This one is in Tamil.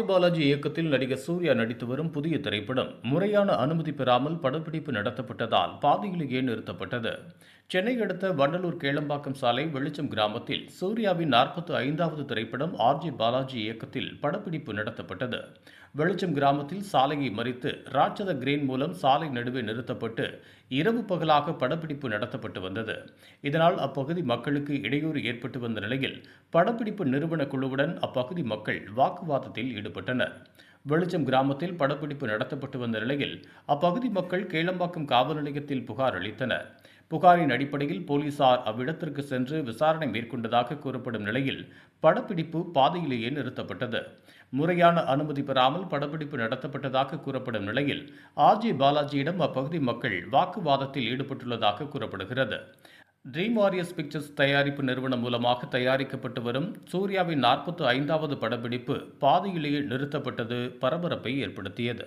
பாலாஜி இயக்கத்தில் நடிகர் சூர்யா நடித்து வரும் புதிய திரைப்படம் முறையான அனுமதி பெறாமல் படப்பிடிப்பு நடத்தப்பட்டதால் பாதியிலேயே நிறுத்தப்பட்டது. சென்னை அடுத்த வண்டலூர் கேளம்பாக்கம் சாலை வெளிச்சம் கிராமத்தில் சூர்யாவின் நாற்பத்தி ஐந்தாவது திரைப்படம் ஆர்ஜி பாலாஜி இயக்கத்தில் படப்பிடிப்பு நடத்தப்பட்டது. வெளிச்சம் கிராமத்தில் சாலையை மறித்து ராட்சத கிரேன் மூலம் சாலை நடுவே நிறுத்தப்பட்டு இரவு பகலாக படப்பிடிப்பு நடத்தப்பட்டு வந்தது. இதனால் அப்பகுதி மக்களுக்கு இடையூறு ஏற்பட்டு வந்த நிலையில் படப்பிடிப்பு நிறுவன குழுவுடன் அப்பகுதி மக்கள் வாக்குவாதத்தில் ஈடுபட்டனர். வெளிச்சம் கிராமத்தில் படப்பிடிப்பு நடத்தப்பட்டு வந்த நிலையில் அப்பகுதி மக்கள் கேளம்பாக்கம் காவல் நிலையத்தில் புகார் அளித்தனர். புகாரின் அடிப்படையில் போலீசார் அவ்விடத்திற்கு சென்று விசாரணை மேற்கொண்டதாக கூறப்படும் நிலையில் படப்பிடிப்பு பாதையிலேயே நிறுத்தப்பட்டது. முறையான அனுமதி பெறாமல் படப்பிடிப்பு நடத்தப்பட்டதாக கூறப்படும் நிலையில் ஆர்ஜி பாலாஜியிடம் அப்பகுதி மக்கள் வாக்குவாதத்தில் ஈடுபட்டுள்ளதாக கூறப்படுகிறது. ட்ரீம் வாரியர்ஸ் பிக்சர்ஸ் தயாரிப்பு நிறுவனம் மூலமாக தயாரிக்கப்பட்டு வரும் சூர்யாவின் நாற்பத்தி ஐந்தாவது படப்பிடிப்பு பாதையிலேயே நிறுத்தப்பட்டது பரபரப்பை ஏற்படுத்தியது.